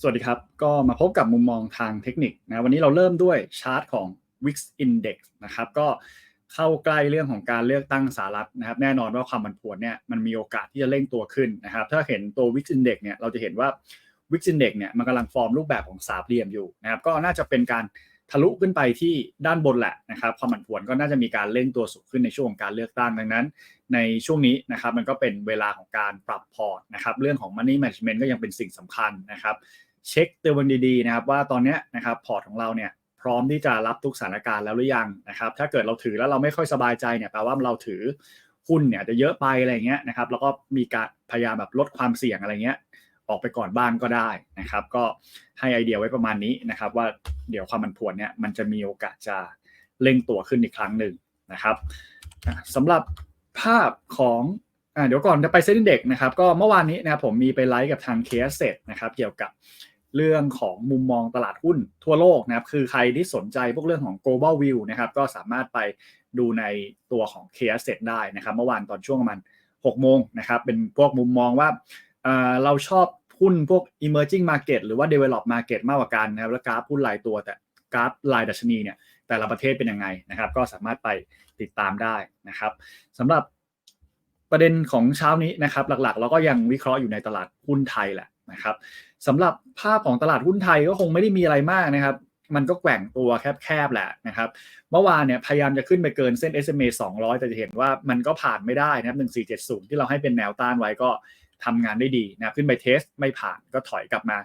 สวัสดีครับ ก็มาพบกับมุมมองทางเทคนิคนะวันนี้เราเริ่มด้วยชาร์ตของ Wix Index นะครับก็เข้าใกล้เรื่องของการเลือกตั้งสหรัฐนะครับ แน่นอนว่าความผันผวนเนี่ยมันมีโอกาสที่จะเร่งตัวขึ้นนะครับ ถ้าเห็นตัว Wix Index เนี่ยเราจะเห็นว่า Wix Index เนี่ยมันกำลังฟอร์มรูปแบบของสามเหลี่ยมอยู่นะครับ ก็น่าจะเป็นการ ทะลุขึ้นไปที่ด้านบนแหละนะครับความผันผวนก็น่าจะมีการเร่งตัวสูงขึ้นในช่วงของการเลือกตั้งดังนั้น ในช่วงนี้นะครับมันก็เป็นเวลาของการปรับพอร์ตนะครับเรื่องของ Money Management ก็ยังเป็นสิ่งสำคัญนะครับเช็คเตือนดีๆนะครับว่าตอนนี้นะครับพอร์ตของเราเนี่ยพร้อมที่จะรับทุกสถานการณ์แล้วหรือยังนะครับถ้าเกิดเราถือแล้วเราไม่ค่อยสบายใจเนี่ยแปลว่าเราถือหุ้นเนี่ยจะเยอะไปอะไรเงี้ยนะครับแล้วก็มีการพยายามแบบลดความเสี่ยงอะไรเงี้ย ออกไปก่อนบ้างก็ได้นะครับ ก็ให้ไอเดียไว้ประมาณนี้นะครับ ว่าเดี๋ยวความมันผวนเนี่ยมันจะมีโอกาสจะเร่งตัวขึ้นอีกครั้งหนึ่งนะครับสำหรับภาพของอเดี๋ยวก่อนจะไปเซ็นเด็กนะครับ ก็เมื่อวานนี้นะครับผมมีไปไลฟ์กับทางเคสเซ็ตนะครับ เกี่ยวกับเรื่องของมุมมองตลาดหุ้นทั่วโลกนะครับ คือใครที่สนใจพวกเรื่องของ global view นะครับ ก็สามารถไปดูในตัวของ k s เ e t ได้นะครับ เมื่อวานตอนช่วงประมาณ6โมงนะครับ เป็นพวกมุมมองว่า เราชอบหุ้นพวก emerging market หรือว่า develop market มากกว่ากันนะครับแล้วกราฟหุ้นรายตัวแต่กราฟรายดัชนีเนี่ยแต่ละประเทศเป็นยังไงนะครับ ก็สามารถไปติดตามได้นะครับสำหรับประเด็นของเช้านี้นะครับ หลักๆ เราก็ยังวิเคราะห์อยู่ในตลาดหุ้นไทยแหละนะครับสำหรับภาพของตลาดหุ้นไทยก็คงไม่ได้มีอะไรมากนะครับ มันก็แกว่งตัวแคบๆแหละนะครับ เมื่อวานเนี่ยพยายามจะขึ้นไปเกินเส้น SMA 200 แต่จะเห็นว่ามันก็ผ่านไม่ได้นะครับ 1470 ที่เราให้เป็นแนวต้านไว้ก็ ทำงานได้ดีนะขึ้นไปเทสไม่ผ่านก็ถอยกลับมา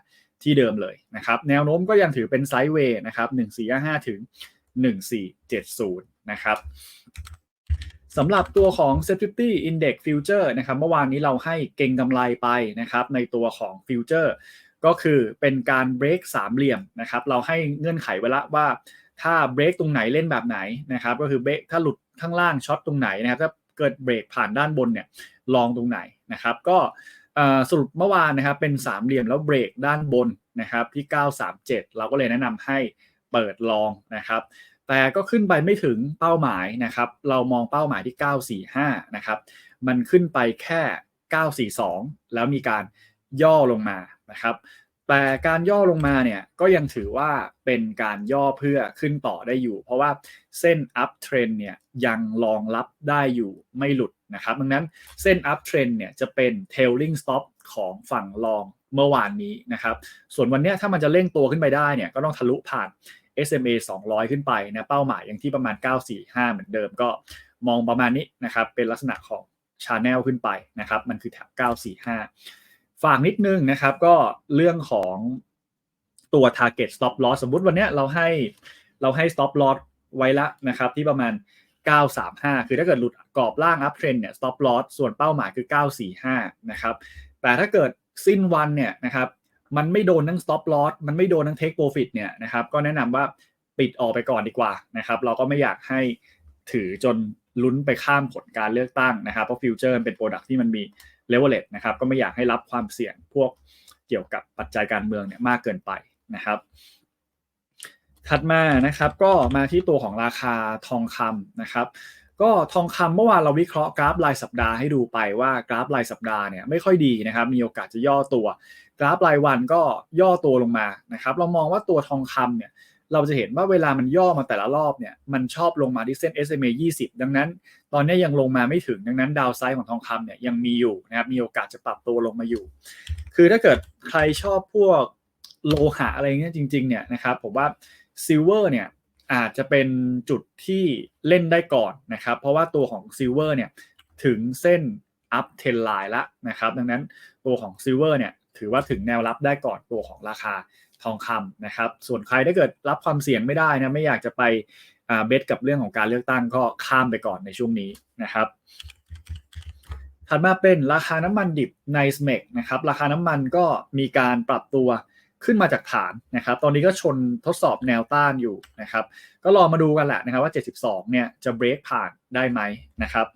ที่เดิมเลยนะครับ แนวโน้มก็ยังถือเป็นไซด์เวย์นะครับ1455ถึง 1470 นะครับสำหรับตัวของ s e c u r i t y Index Future นะครับเมื่อวานนี้เราให้เก่งกำไรไปนะครับในตัวของ Future ก็คือเป็นการเบรกสามเหลี่ยมนะครับเราให้เงื่อนไขไว้ละว่าถ้าเบรกตรงไหนเล่นแบบไหนนะครับก็คือเบรกถ้าหลุดข้างล่างช็อตตรงไหนนะครับถ้าเกิดเบรกผ่านด้านบนเนี่ย ลองตรงไหนนะครับ ก็สรุปเมื่อวานนะครับเป็นสามเหลี่ยมแล้วเบรกด้านบนนะครับที่ 937 เราก็เลยแนะนำให้เปิดลองนะครับแต่ก็ขึ้นไปไม่ถึงเป้าหมายนะครับ เรามองเป้าหมายที่ 945 นะครับ มันขึ้นไปแค่ 942 แล้วมีการย่อลงมานะครับ แต่การย่อลงมาเนี่ยก็ยังถือว่าเป็นการย่อเพื่อขึ้นต่อได้อยู่ เพราะว่าเส้น up trend เนี่ยยังรองรับได้อยู่ไม่หลุด นะครับ ดังนั้นเส้น up trend เนี่ยจะเป็น tailing stop ของฝั่งรองเมื่อวานนี้นะครับ ส่วนวันนี้ถ้ามันจะเร่งตัวขึ้นไปได้เนี่ยก็ต้องทะลุผ่าน SMA 200 ขึ้นไปนะเป้าหมายอย่างที่ประมาณ 945 เหมือนเดิมก็มองประมาณนี้นะครับ เป็นลักษณะของชาแนลขึ้นไปนะครับ มันคือแถบ945 ฝากนิดนึงนะครับก็เรื่องของตัว target stop loss สมมุติวันนี้เราให้เราให้ stop loss ไว้ละนะครับที่ประมาณ 935 คือถ้าเกิดหลุดกรอบล่าง up trend เนี่ย stop loss ส่วนเป้าหมายคือ 945 นะครับ แต่ถ้าเกิดสิ้นวันเนี่ยนะครับ มันไม่โดนทั้ง stop loss มันไม่โดนทั้ง take profit เนี่ยนะครับ ก็แนะนำว่าปิดออกไปก่อนดีกว่านะครับ เราก็ไม่อยากให้ถือจนลุ้นไปข้ามผลการเลือกตั้งนะครับ เพราะฟิวเจอร์เป็นโปรดักที่มันมีเลเวลเลตนะครับ ก็ไม่อยากให้รับความเสี่ยงพวกเกี่ยวกับปัจจัยการเมืองเนี่ยมากเกินไปนะครับ ถัดมานะครับก็มาที่ตัวของราคาทองคำนะครับ ก็ทองคำเมื่อวานเราวิเคราะห์กราฟรายสัปดาห์ให้ดูไปว่ากราฟรายสัปดาห์เนี่ยไม่ค่อยดีนะครับ มีโอกาสจะย่อตัว กราฟรายวันก็ย่อตัวลงมานะครับ เรามองว่าตัวทองคำเนี่ยเราจะเห็นว่าเวลามันย่อมาแต่ละรอบเนี่ยมันชอบลงมาที่เส้น SMA 20 ดังนั้น ตอนนี้ยังลงมาไม่ถึงดังนั้นดาวไซด์ของทองคำเนี่ยยังมีอยู่นะครับมีโอกาสจะปรับตัวลงมาอยู่ คือถ้าเกิดใครชอบพวกโลหะอะไรเงี้ยจริงๆเนี่ยนะครับผมว่า ซิลเวอร์เนี่ยอาจจะเป็นจุดที่เล่นได้ก่อนนะครับ เพราะว่าตัวของซิลเวอร์เนี่ยถึงเส้นอัพเทนไลน์ละนะครับดังนั้นตัวของซิลเวอร์เนี่ยถือว่าถึงแนวรับได้ก่อนตัวของราคาทองคำนะครับ ส่วนใครถ้าเกิดรับความเสี่ยงไม่ได้นะไม่อยากจะไปเบสกับเรื่องของการเลือกตั้งก็ข้ามไปก่อนในช่วงนี้นะครับถัดมาเป็นราคาน้ำมันดิบในสเมกนะครับราคาน้ำมันก็มีการปรับตัว ขึ้นมาจากฐานนะครับ ตอนนี้ก็ชนทดสอบแนวต้านอยู่นะครับ ก็รอมาดูกันแหละนะครับว่า 72 เนี่ยจะเบรกผ่านได้ไหมนะครับ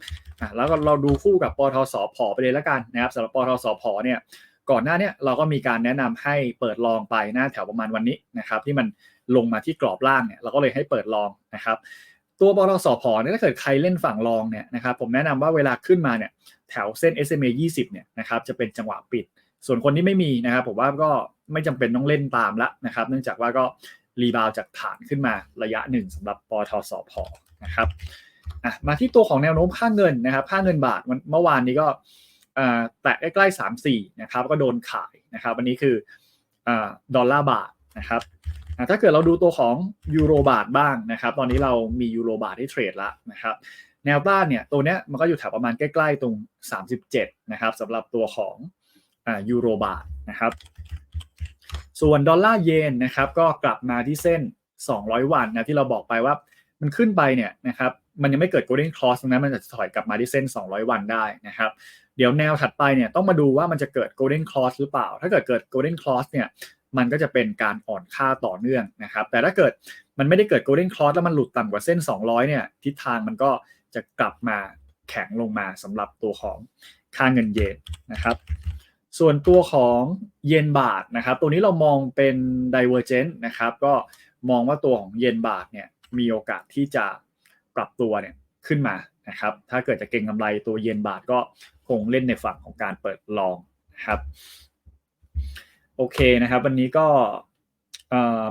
แล้วก็เราดูคู่กับปทสพไปเลยแล้วกันนะครับสำหรับปทสพเนี่ยก่อนหน้านี้เราก็มีการแนะนำให้เปิดลองไปหน้าแถวประมาณวันนี้นะครับ ที่มันลงมาที่กรอบล่างเนี่ยเราก็เลยให้เปิดลองนะครับ ตัวบลสพเนี่ยถ้าเกิดใครเล่นฝั่งลองเนี่ยนะครับผมแนะนำว่าเวลาขึ้นมาเนี่ยแถวเส้น SMA 20เนี่ยนะครับจะเป็นจังหวะปิด ส่วนคนที่ไม่มีนะครับผมว่าก็ ไม่จำเป็นต้องเล่นตามละนะครับ เนื่องจากว่าก็รีบาวจากฐานขึ้นมาระยะหนึ่งสำหรับปทสพนะครับมาที่ตัวของแนวโน้มค่าเงินนะครับค่าเงินบาทเมื่อวานนี้ก็แตะใกล้ๆสามสี่นะครับก็โดนขายนะครับวันนี้คือดอลลาร์บาทนะครับถ้าเกิดเราดูตัวของยูโรบาทบ้างนะครับ ตอนนี้เรามียูโรบาทที่เทรดแล้วนะครับแนวต้านเนี่ยตัวเนี้ยมันก็อยู่แถวประมาณใกล้ ๆ ตรง 37 นะครับสำหรับตัวของยูโรบาทนะครับ ส่วนดอลลาร์เยนนะครับก็กลับมาที่เส้น 200 วันนะที่เราบอกไปว่ามันขึ้นไปเนี่ยนะครับมันยังไม่เกิด golden cross ตรงนั้นมันจะถอยกลับมาที่เส้น 200 วันได้นะครับ เดี๋ยวแนวถัดไปเนี่ยต้องมาดูว่ามันจะเกิด golden cross หรือเปล่า ถ้าเกิดเกิด golden cross เนี่ยมันก็จะเป็นการอ่อนค่าต่อเนื่องนะครับ แต่ถ้าเกิดมันไม่ได้เกิด golden cross แล้วมันหลุดต่ำกว่าเส้น 200 เนี่ยทิศทางมันก็จะกลับมาแข็งลงมาสำหรับตัวของค่าเงินเยนนะครับ ส่วนตัวของเยนบาทนะครับตัวนี้เรามองเป็น divergent นะครับก็มองว่าตัวของเยนบาทเนี่ยมีโอกาสที่จะปรับตัวเนี่ยขึ้นมานะครับถ้าเกิดจะเก็งกำไรตัวเยนบาทก็คงเล่นในฝั่งของการเปิดลองนะครับโอเคนะครับ วันนี้ก็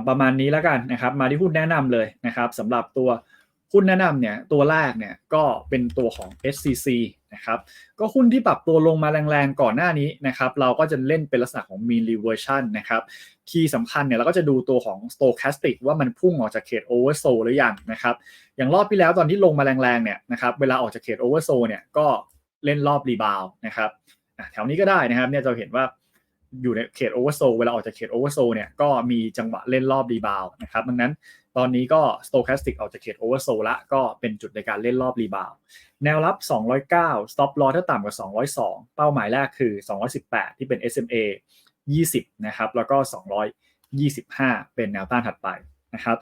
ประมาณนี้แล้วกันนะครับ มาที่หุ้นแนะนำเลยนะครับสำหรับตัว หุ้นแนะนำเนี่ยตัวแรกเนี่ยก็เป็นตัวของ SCC นะครับก็หุ้นที่ปรับตัวลงมาแรงๆก่อนหน้านี้นะครับเราก็จะเล่นเป็นลักษณะของ mean reversion นะครับคีย์สำคัญเนี่ยเราก็จะดูตัวของ stochastic ว่ามันพุ่งออกจากเขต oversold หรือยังนะครับอย่างรอบที่แล้วตอนที่ลงมาแรงๆเนี่ยนะครับเวลาออกจากเขต oversold เนี่ยก็เล่นรอบรีบาวนะครับแถวนี้ก็ได้นะครับเนี่ยจะเห็นว่าอยู่ในเขตโอเวอร์โซเวลาออกจากเขตโอเวอร์โซเนี่ยก็มีจังหวะเล่นรอบรีบาวนะครับดังนั้น ตอนนี้ก็ stochastic ออกจากเขตโอเวอร์โซละก็เป็นจุดในการเล่นรอบรีบาวแนวรับ 209 stop loss ถ้าต่ำกว่า 202 เป้าหมายแรกคือ 218 ที่เป็น SMA 20 นะครับ แล้วก็ 225 เป็นแนวต้านถัดไปนะครับ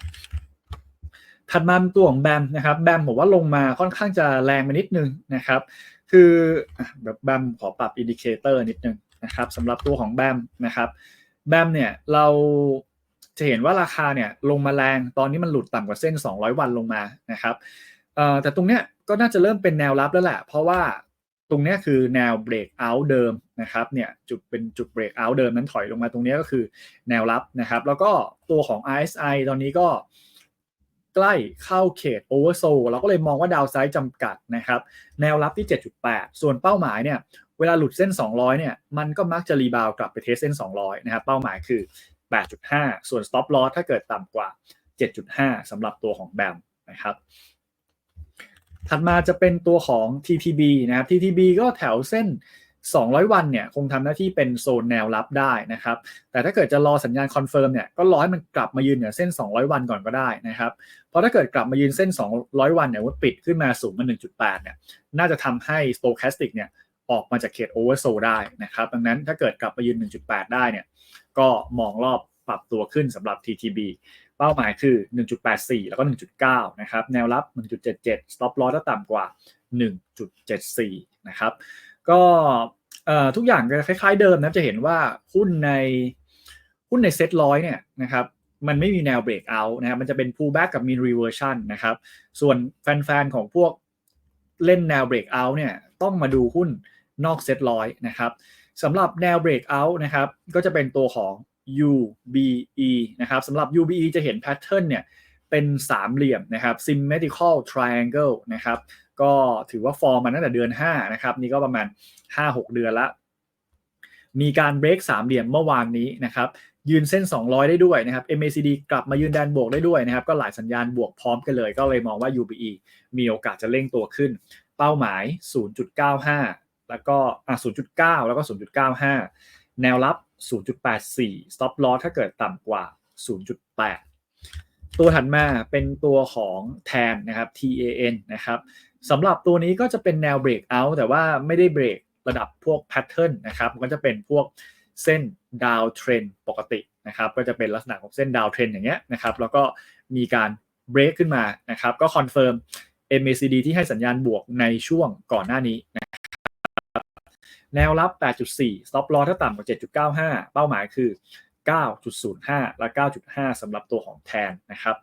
ถัดมาตัวของแบมนะครับแบมผมว่าลงมาค่อนข้างจะแรงไปนิดนึงนะครับ คือแบบแบมขอปรับอินดิเคเตอร์นิดนึงนะครับสำหรับตัวของแบมนะครับแบมเนี่ยเรา จะเห็นว่าราคาเนี่ยลงมาแรงตอนนี้มันหลุดต่ำกว่าเส้น 200 วันลงมานะครับแต่ตรงเนี้ยก็น่าจะเริ่มเป็นแนวรับแล้วแหละ เพราะว่าตรงนี้คือแนวเบรกเอาท์เดิมนะครับเนี่ยจุดเป็นจุดเบรกเอาท์เดิมนั้นถอยลงมาตรงนี้ก็คือแนวรับนะครับ แล้วก็ตัวของ RSI ตอนนี้ก็ใกล้เข้าเขตโอเวอร์โซเราก็เลยมองว่าดาวไซด์จำกัดนะครับ แนวรับที่ 7.8 ส่วนเป้าหมายเนี่ย เวลาหลุดเส้น 200 เนี่ย มันก็มักจะรีบาวกลับไปเทสเส้น 200 นะครับ เป้าหมายคือ 8.5 ส่วน stop loss ถ้าเกิดต่ำกว่า 7.5 สำหรับตัวของแบมนะครับถัดมาจะเป็นตัวของ TTB นะครับ TTB ก็แถวเส้น 200 วันเนี่ยคงทำหน้าที่เป็นโซนแนวรับได้นะครับ แต่ถ้าเกิดจะรอสัญญาณคอนเฟิร์มเนี่ยก็รอให้มันกลับมายืนเหนือเส้น 200 วันก่อนก็ได้นะครับ เพราะถ้าเกิดกลับมายืนเส้น 200 วันเนี่ยว่าปิดขึ้นมาสูงมา1.8 เนี่ย น่าจะทำให้ stochastic เนี่ยออกมาจากเขตโอเวอร์โซได้นะครับ ดังนั้นถ้าเกิดกลับมายืน 1.8 ได้เนี่ย ก็มองรอบปรับตัวขึ้นสำหรับ TTB เป้าหมายคือ 1.84 แล้วก็ 1.9 นะครับ แนวรับ 1.77 stop loss ถ้าต่ำกว่า 1.74 นะครับ ก็ทุกอย่างคล้ายๆเดิมนะ จะเห็นว่าหุ้นในหุ้นในเซ็ตร้อยเนี่ยนะครับมันไม่มีแนวเบรกเอาท์นะครับ มันจะเป็น pullback กับ mean reversion นะครับ ส่วนแฟนๆ ของพวกเล่นแนวเบรกเอาท์เนี่ย ต้องมาดูหุ้นนอกเซ็ตร้อยนะครับ สำหรับแนวเบรกเอาท์นะครับก็จะเป็นตัวของ UBE นะครับสำหรับ UBE จะเห็นแพทเทิร์นเนี่ยเป็นสามเหลี่ยมนะครับ symmetrical triangle นะครับก็ถือว่าฟอร์มมาตั้งแต่เดือน 5 นะครับ นี่ก็ประมาณ 5-6 เดือนละ มีการเบรกสามเหลี่ยมเมื่อวานนี้นะครับ ยืนเส้น 200 ได้ด้วยนะครับ MACD กลับมายืนแดนบวกได้ด้วยนะครับ ก็หลายสัญญาณบวกพร้อมกันเลย ก็เลยมองว่า UBE มีโอกาสจะเร่งตัวขึ้น เป้าหมาย 0.95 แล้วก็อะ0.9 แล้วก็ 0.95 แนวรับ 0.84 stop loss ถ้าเกิดต่ำกว่า 0.8 ตัวถัดมาเป็นตัวของแทนนะครับ TAN นะครับสำหรับตัวนี้ก็จะเป็นแนวเบรกเอาแต่ว่าไม่ได้เบรกระดับพวกแพทเทิร์นนะครับมันก็จะเป็นพวกเส้นดาวเทรนปกตินะครับก็จะเป็นลักษณะของเส้นดาวเทรนอย่างเงี้ยนะครับแล้วก็มีการเบรกขึ้นมานะครับก็คอนเฟิร์ม MACD ที่ให้สัญญาณบวกในช่วงก่อนหน้านี้นะ แนวรับ 8.4 stop loss ถ้าต่ำกว่า 7.95 เป้าหมายคือ 9.05 และ 9.5 สำหรับตัวของแทนนะครับ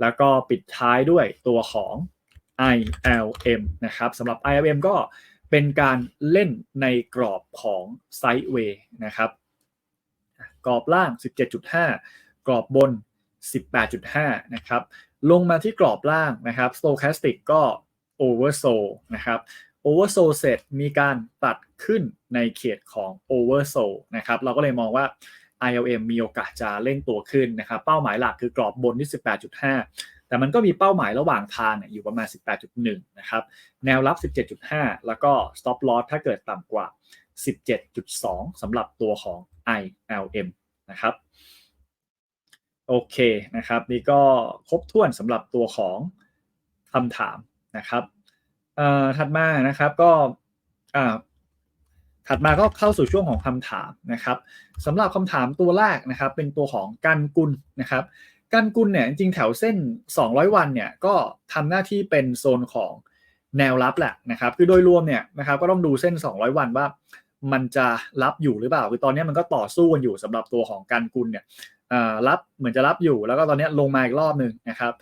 แล้วก็ปิดท้ายด้วยตัวของ ILM นะครับสำหรับ ILM ก็เป็นการเล่นในกรอบของไซด์เวย์นะครับ กรอบล่าง 17.5 กรอบบน 18.5 นะครับ ลงมาที่กรอบล่างนะครับ stochastic ก็ oversold นะครับ oversold เสร็จมีการตัดขึ้นในเขตของ oversold นะครับเราก็เลยมองว่า ILM มีโอกาสจะเล่นตัวขึ้นนะครับเป้าหมายหลักคือกรอบบนที่ 18.5 แต่มันก็มีเป้าหมายระหว่างทางเนี่ยอยู่ประมาณ 18.1 นะครับแนวรับ 17.5 แล้วก็ stop loss ถ้าเกิดต่ำกว่า 17.2 สำหรับตัวของ ILM นะครับโอเคนะครับนี่ก็ครบถ้วนสำหรับตัวของคำถามนะครับ เอ่อถัดมานะครับก็อ่าถัดมาก็เข้าสู่ช่วงของคำถามนะครับสำหรับคำถามตัวแรกนะครับ เป็นตัวของกันกุลนะครับกันกุลเนี่ยจริงแถวเส้น 200 วันเนี่ยก็ทำหน้าที่เป็นโซนของแนวรับแหละนะครับ คือโดยรวมเนี่ยนะครับก็ต้องดูเส้น 200 วันว่ามันจะรับอยู่หรือเปล่า คือตอนนี้มันก็ต่อสู้กันอยู่สำหรับตัวของกันกุลเนี่ยรับเหมือนจะรับอยู่แล้วก็ตอนนี้ลงมาอีกรอบหนึ่งนะครับ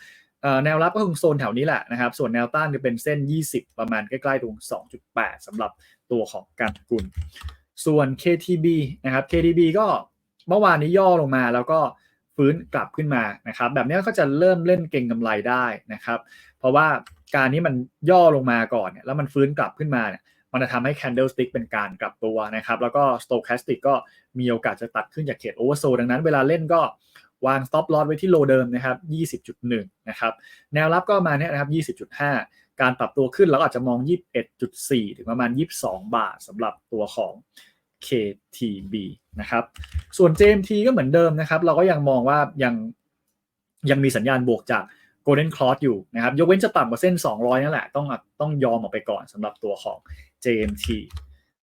แนวรับก็คือโซนแถวนี้แหละนะครับ ส่วนแนวต้านจะเป็นเส้น 20 ประมาณใกล้ๆตรง 2.8สำหรับตัวของกันกุลส่วน KTB นะครับ KTB ก็เมื่อวานนี้ย่อลงมาแล้วก็ฟื้นกลับขึ้นมานะครับ แบบนี้ก็จะเริ่มเล่นเก่งกำไรได้นะครับ เพราะว่าการนี้มันย่อลงมาก่อนเนี่ยแล้วมันฟื้นกลับขึ้นมาเนี่ยมันจะทำให้ candlestick เป็นการกลับตัวนะครับ แล้วก็ stochastic ก็มีโอกาสจะตัดขึ้นจากเขต oversold ดังนั้นเวลาเล่นก็ วาง stop loss ไว้ที่โลเดิมนะครับ20.1นะครับแนวรับก็มาเนี่ยนะครับ20.5 การปรับตัวขึ้นเราก็อาจจะมอง 21.4 ถึงประมาณ 22 บาทสำหรับตัวของ KTB นะครับส่วน JMT ก็เหมือนเดิมนะครับ เราก็ยังมองว่ายังยังมีสัญญาณบวกจาก Golden Cross อยู่นะครับ ยกเว้นจะต่ำกว่าเส้น 200 นั่นแหละ ต้องต้องยอมออกไปก่อนสำหรับตัวของ JMT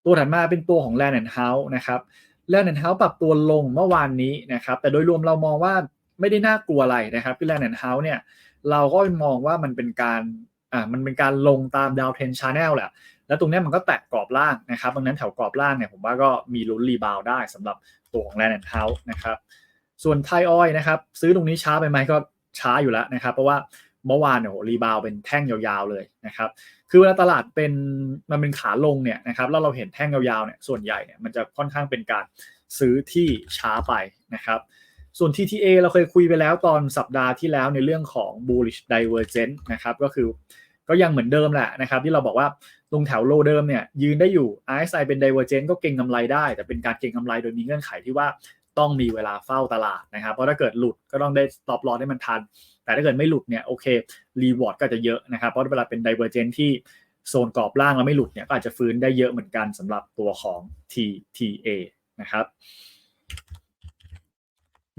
ตัวถัดมาเป็นตัวของ Land and House นะครับ Land and House ปรับตัวลงเมื่อวานนี้นะครับ แต่โดยรวมเรามองว่าไม่ได้น่ากลัวอะไรนะครับที่ Land and House เนี่ยเราก็มองว่ามันเป็นการอ่ามันเป็นการลงตามดาวเทนชาแนลแหละ แล้วตรงนี้มันก็แตะกรอบล่างนะครับดังนั้นแถวกรอบล่างเนี่ยผมว่าก็มีลุ้นรีบาวได้สำหรับตัวของ Land and House นะครับ ส่วนไทออยนะครับ ซื้อตรงนี้ช้าไปไหมก็ช้าอยู่แล้วนะครับ เพราะว่า เมื่อวานเนี่ยรีบาวเป็นแท่งยาวๆเลยนะครับ คือเวลาตลาดเป็นมันเป็นขาลงเนี่ยนะครับแล้วเราเห็นแท่งยาวๆเนี่ยส่วนใหญ่เนี่ยมันจะค่อนข้างเป็นการซื้อที่ช้าไปนะครับ ส่วน TTA เราเคยคุยไปแล้วตอนสัปดาห์ที่แล้วในเรื่องของ bullish divergence นะครับก็คือก็ยังเหมือนเดิมแหละนะครับ ที่เราบอกว่าตรงแถวโลเดิมเนี่ยยืนได้อยู่ RSI เป็น divergence ก็เก่งกำไรได้ แต่เป็นการเก่งกำไรโดยมีเงื่อนไขที่ว่า ต้องมีเวลาเฝ้าตลาดนะครับ เพราะถ้าเกิดหลุดก็ต้องได้ stop loss ให้มันทัน แต่ถ้าเกิดไม่หลุดเนี่ยโอเค reward ก็จะเยอะนะครับ เพราะเวลาเป็น divergence ที่โซนกรอบล่างแล้วไม่หลุดเนี่ยก็อาจจะฟื้นได้เยอะเหมือนกันสำหรับตัวของ TTA นะครับ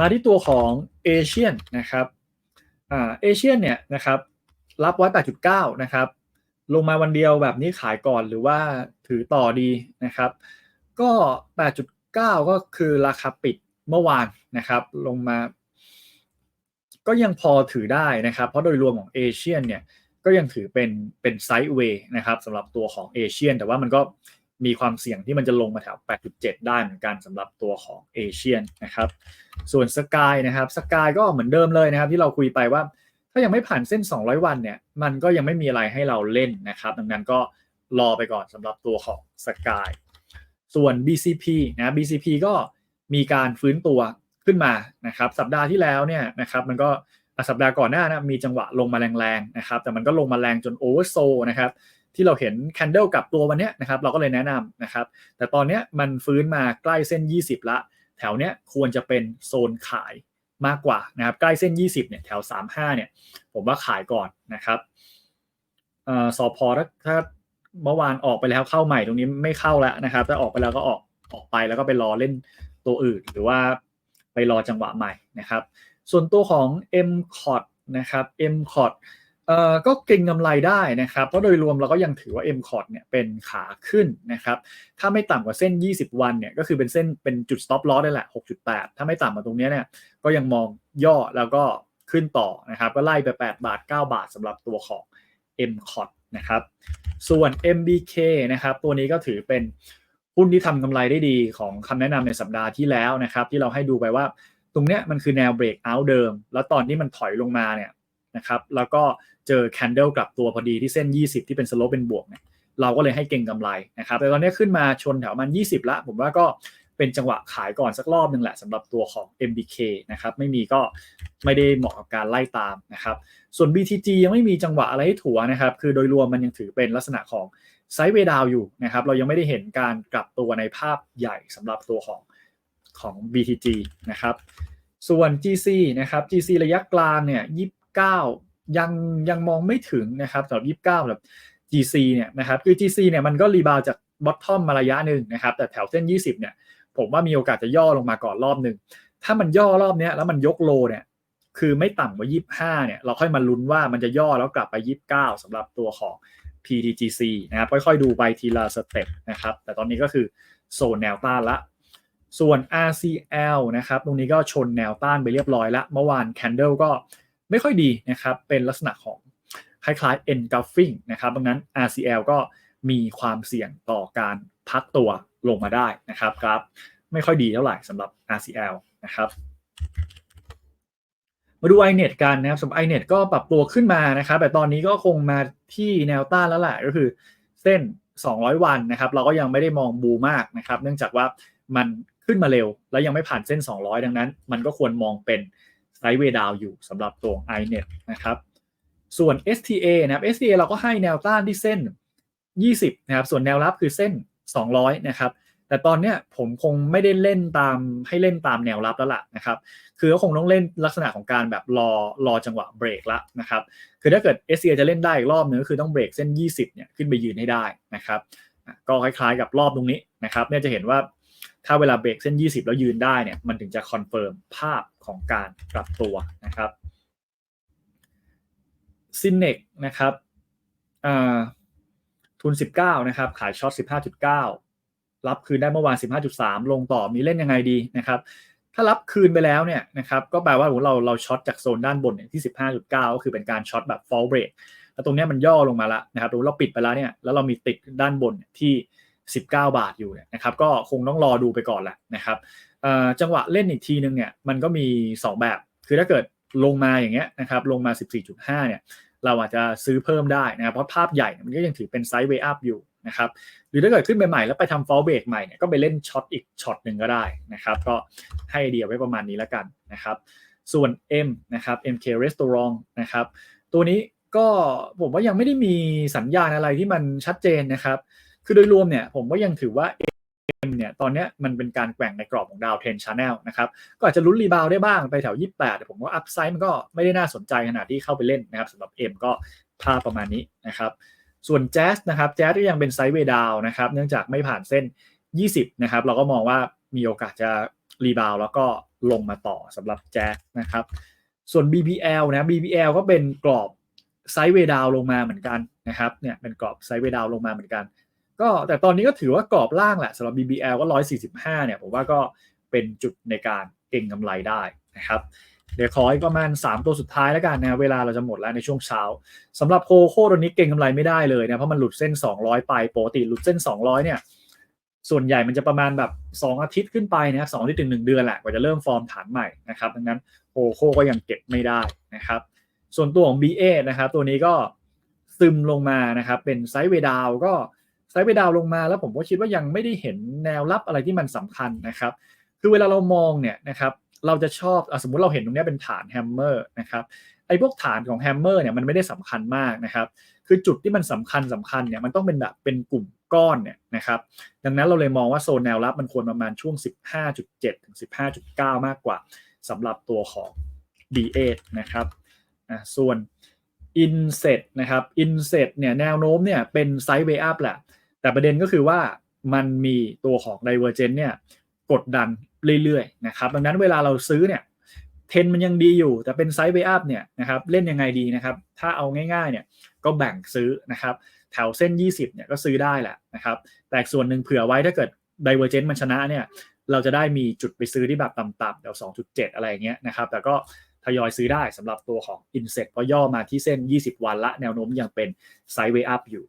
มาที่ตัวของเอเชียนนะครับเอเชียนเนี่ยนะครับรับไว้ 8.9 นะครับ ลงมาวันเดียวแบบนี้ขายก่อนหรือว่าถือต่อดีนะครับ ก็ 8.9 ก็คือราคาปิด เมื่อวานนะครับลงมา ก็ยังพอถือได้นะครับ เพราะโดยรวมของเอเชียนเนี่ยก็ยังถือเป็นเป็นไซด์เวย์นะครับสำหรับตัวของเอเชียน แต่ว่ามันก็มีความเสี่ยงที่มันจะลงมาแถว 8.7 ได้เหมือนกันสำหรับตัวของเอเชียนนะครับ ส่วนสกายนะครับสกายก็เหมือนเดิมเลยนะครับ ที่เราคุยไปว่า ถ้ายังไม่ผ่านเส้น 200 วันเนี่ย มันก็ยังไม่มีอะไรให้เราเล่นนะครับ ดังนั้นก็รอไปก่อนสำหรับตัวของสกายส่วน BCP นะ BCP ก็ มีการฟื้นตัวขึ้นมานะครับ สัปดาห์ที่แล้วเนี่ยนะครับมันก็สัปดาห์ก่อนหน้านะมีจังหวะลงมาแรงๆนะครับ แต่มันก็ลงมาแรงจนโอเวอร์โซนะครับที่เราเห็นแคนเดลกับตัววันนี้นะครับเราก็เลยแนะนำนะครับ แต่ตอนนี้มันฟื้นมาใกล้เส้น 20 ละ แถวเนี้ยควรจะเป็นโซนขายมากกว่านะครับใกล้เส้น 20เนี่ยแถว 35เนี่ยผมว่าขายก่อนนะครับอ่อสอพอถ้าเมื่อวานออกไปแล้วเข้าใหม่ตรงนี้ไม่เข้าแล้วนะครับถ้าออกไปแล้วก็ออกออกไปแล้วก็ไปรอเล่น ตัวอื่น หรือว่าไปรอจังหวะใหม่นะครับ ส่วนตัวของ m c o t นะครับ m c o t เอ่อก็เก่งกำไรได้นะครับ เพราะโดยรวมเราก็ยังถือว่า m c o t เนี่ยเป็นขาขึ้นนะครับ ถ้าไม่ต่ำกว่าเส้น 20 วันเนี่ยก็คือเป็นเส้นเป็นจุด stop loss ได้แหละ 6.8 ถ้าไม่ต่ำกว่าตรงนี้เนี่ยก็ยังมองย่อแล้วก็ขึ้นต่อนะครับ ก็ไล่ไป 8 บาท 9 บาทสำหรับตัวของ m c o t นะครับ ส่วน MBK นะครับ ตัวนี้ก็ถือเป็น หุ้นที่ทำกำไรได้ดีของคำแนะนำในสัปดาห์ที่แล้วนะครับ ที่เราให้ดูไปว่าตรงเนี้ยมันคือแนวเบรกเอาท์เดิม แล้วตอนที่มันถอยลงมาเนี่ยนะครับแล้วก็เจอแคนเดลกลับตัวพอดีที่เส้น 20 ที่เป็นสโลปเป็นบวกเนี่ยเราก็เลยให้เก่งกำไรนะครับแต่ตอนนี้ขึ้นมาชนแถวมัน 20 ละ ผมว่าก็เป็นจังหวะขายก่อนสักรอบหนึ่งแหละสำหรับตัวของ MBK นะครับไม่มีก็ไม่ได้เหมาะกับการไล่ตามนะครับส่วน BTG ยังไม่มีจังหวะอะไรให้ถัวนะครับคือโดยรวมมันยังถือเป็นลักษณะของไซด์เวดาวอยู่นะครับเรายังไม่ได้เห็นการกลับตัวในภาพใหญ่สำหรับตัวของของ BTG นะครับส่วน GC นะครับ GC ระยะกลางเนี่ย29 ยังยังมองไม่ถึงนะครับสำหรับ 29แบบ GC เนี่ยนะครับคือ GC เนี่ยมันก็รีบาวจากบอททอมมาระยะหนึ่งนะครับแต่แถวเส้น 20เนี่ยผมว่ามีโอกาสจะย่อลงมาก่อนรอบหนึ่งถ้ามันย่อรอบนี้แล้วมันยกโลเนี่ยคือไม่ต่ำกว่า 25เนี่ยเราค่อยมาลุ้นว่ามันจะย่อแล้วกลับไป 29สำหรับตัวของ PTGC นะครับค่อยๆดูไปทีละสเต็ปนะครับแต่ตอนนี้ก็คือโซนแนวต้านละ ส่วน RCL นะครับตรงนี้ก็ชนแนวต้านไปเรียบร้อยละเมื่อวาน Candle ก็ไม่ค่อยดีนะครับเป็นลักษณะของคล้ายๆ engulfing นะครับดังนั้น RCL ก็มีความเสี่ยงต่อการพักตัวลงมาได้นะครับครับ ไม่ค่อยดีเท่าไหร่สำหรับ RCL นะครับ มาดู iNet กันนะครับสำหรับ iNet ก็ปรับตัวขึ้นมานะครับ แต่ตอนนี้ก็คงมาที่แนวต้านแล้วแหละก็คือเส้น 200 วันนะครับ เราก็ยังไม่ได้มองบูมากนะครับ เนื่องจากว่ามันขึ้นมาเร็ว แล้วยังไม่ผ่านเส้น 200 ดังนั้น มันก็ควรมองเป็นไซด์เวดาวอยู่สำหรับตัว iNet นะครับ ส่วน STA นะครับ STA เราก็ให้แนวต้านที่เส้น 20 นะครับ ส่วนแนวรับคือเส้น 200 นะครับ แต่ตอนเนี้ยผมคงไม่ได้เล่นตามให้เล่นตามแนวรับแล้วล่ะนะครับ คือก็คงต้องเล่นลักษณะของการแบบรอรอจังหวะเบรกละนะครับ คือถ้าเกิด s อจะเล่นได้อีกรอบนึงก็คือต้องเบรกเส้น 20เนี่ยขึ้นไปยืนให้ได้นะครับ ก็คล้ายๆกับรอบตรงนี้นะครับเนี่ยจะเห็นว่าถ้าเวลาเบรกเส้น 20 แล้วยืนได้เนี่ยมันถึงจะคอนเฟิร์มภาพของการกลับตัวนะครับซินเนกนะครับทุน 19 นะครับ ขายช็อต 15.9 รับคืนได้เมื่อวาน 15.3 ลงต่อมีเล่นยังไงดีนะครับ ถ้ารับคืนไปแล้วเนี่ยนะครับก็แปลว่าเราเราช็อตจากโซนด้านบนเนี่ยที่ 15.9 ก็คือเป็นการช็อตแบบ fall break แล้วตรงนี้มันย่อลงมาแล้วนะครับเราปิดไปแล้วเนี่ยแล้วเรามีติดด้านบนที่ 19 บาทอยู่เนี่ยนะครับก็คงต้องรอดูไปก่อนแหละนะครับจังหวะเล่นอีกทีนึงเนี่ยมันก็มี 2 แบบ คือถ้าเกิดลงมาอย่างเงี้ยนะครับลงมา 14.5 เนี่ยเราอาจจะซื้อเพิ่มได้นะครับเพราะภาพใหญ่มันก็ยังถือเป็นไซด์เวอัพอยู่ นะครับหรือถ้าเกิดขึ้นไปใหม่แล้วไปทำฟอลเบรกใหม่เนี่ยก็ไปเล่นช็อตอีกช็อตหนึ่งก็ได้นะครับก็ให้ไอเดียไว้ประมาณนี้แล้วกันนะครับส่วน M นะครับ MK Restaurant นะครับตัวนี้ก็ผมว่ายังไม่ได้มีสัญญาณอะไรที่มันชัดเจนนะครับ คือโดยรวมเนี่ยผมก็ยังถือว่า M เนี่ยตอนนี้มันเป็นการแกว่งในกรอบของดาวเทนชาแนลนะครับก็อาจจะลุ้นรีบาวได้บ้างไปแถว 28 แต่ผมว่าอัพไซด์มันก็ไม่ได้น่าสนใจขนาดที่เข้าไปเล่นนะครับสำหรับ M ก็ภาพประมาณนี้นะครับ ส่วนแจ๊สนะครับแจ๊สก็ยังเป็นไซด์เวดาวนะครับเนื่องจากไม่ผ่านเส้น 20 นะครับ เราก็มองว่ามีโอกาสจะรีบาวแล้วก็ลงมาต่อสำหรับแจ๊สนะครับ ส่วน BBL นะ BBL ก็เป็นกรอบไซด์เวดาวลงมาเหมือนกันนะครับเนี่ยเป็นกรอบไซด์เวดาวลงมาเหมือนกัน ก็แต่ตอนนี้ก็ถือว่ากรอบล่างแหละสำหรับ BBL ก็ 145 เนี่ยผมว่าก็เป็นจุดในการเก็งกำไรได้นะครับ เดี๋ยวขออีกประมาณ 3 ตัวสุดท้ายแล้วกันนะเวลาเราจะหมดแล้วในช่วงเช้าสำหรับโคโค่ตัวนี้เก่งกำไรไม่ได้เลยนะเพราะมันหลุดเส้น 200 ไปปกติหลุดเส้น 200 เนี่ยส่วนใหญ่มันจะประมาณแบบ 2 อาทิตย์ขึ้นไปนะสองอาทิตย์ถึง1เดือนแหละกว่าจะเริ่มฟอร์มฐานใหม่นะครับดังนั้นโคโค่ก็ยังเก็บไม่ได้นะครับ ส่วนตัวของ BA นะครับตัวนี้ก็ซึมลงมานะครับเป็นไซด์เวดาวก็ไซด์เวดาวลงมาแล้วผมก็คิดว่ายังไม่ได้เห็นแนวรับอะไรที่มันสำคัญนะครับ คือเวลาเรามองเนี่ยนะครับ เราจะชอบอสมมุติเราเห็นตรงนี้เป็นฐานแฮมเมอร์นะครับไอ้พวกฐานของแฮมเมอร์เนี่ยมันไม่ได้สำคัญมากนะครับ คือจุดที่มันสำคัญสำคัญเนี่ยมันต้องเป็นแบบเป็นกลุ่มก้อนเนี่ยนะครับ ดังนั้นเราเลยมองว่าโซนแนวรับมันควรประมาณช่วง 15.7 ถึง 15.9 มากกว่าสำหรับตัวของ B8 นะครับอะส่วน Inset นะครับ Inset เนี่ยแนวโน้มเนี่ยเป็นไซด์เวย์อัพแหละ แต่ประเด็นก็คือว่ามันมีตัวของ Divergent เนี่ยกดดัน เรื่อยๆนะครับดังนั้นเวลาเราซื้อเนี่ยเทนมันยังดีอยู่ แต่เป็นไซด์เวอัพเนี่ยนะครับเล่นยังไงดีนะครับ ถ้าเอาง่ายๆเนี่ยก็แบ่งซื้อนะครับแถวเส้น 20เนี่ยก็ซื้อได้แหละนะครับแต่ส่วนหนึ่งเผื่อไว้ถ้าเกิด Divergent มันชนะเนี่ยเราจะได้มีจุดไปซื้อที่แบบต่ำๆเดี๋ยว2.7 อะไรอย่างเงี้ยนะครับแต่ก็ทยอยซื้อได้สำหรับตัวของ Inset เพราะย่อมาที่เส้น 20 วันละแนวโน้มยังเป็นไซด์เวอัพอยู่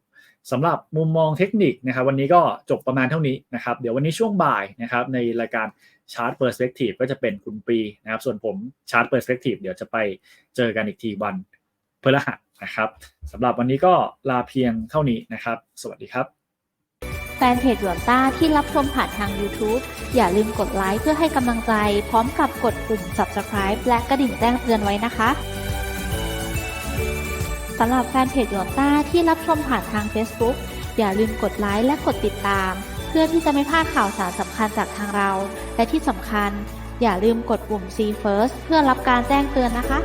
สำหรับมุมมองเทคนิคนะครับวันนี้ก็จบประมาณเท่านี้นะครับเดี๋ยววันนี้ช่วงบ่ายนะครับในรายการ ชาร์ตเปอร์สเปกทีฟก็จะเป็นคุณปีนะครับ ส่วนผมชาร์ตเปอร์สเปกทีฟเดี๋ยวจะไปเจอกันอีกทีวันพฤหัสนะครับสำหรับวันนี้ก็ลาเพียงเท่านี้นะครับ สวัสดีครับ แฟนเพจหยวนต้าที่รับชมผ่านทาง YouTube อย่าลืมกดไลค์เพื่อให้กำลังใจ พร้อมกับกดปุ่ม Subscribe และกระดิ่งแจ้งเตือนไว้นะคะสำหรับแฟนเพจหยวนต้าที่รับชมผ่านทาง Facebook อย่าลืมกดไลค์และกดติดตาม เพื่อที่จะไม่พลาดข่าวสารสำคัญจากทางเรา และที่สำคัญอย่าลืมกดปุ่ม See First เพื่อรับการแจ้งเตือนนะคะ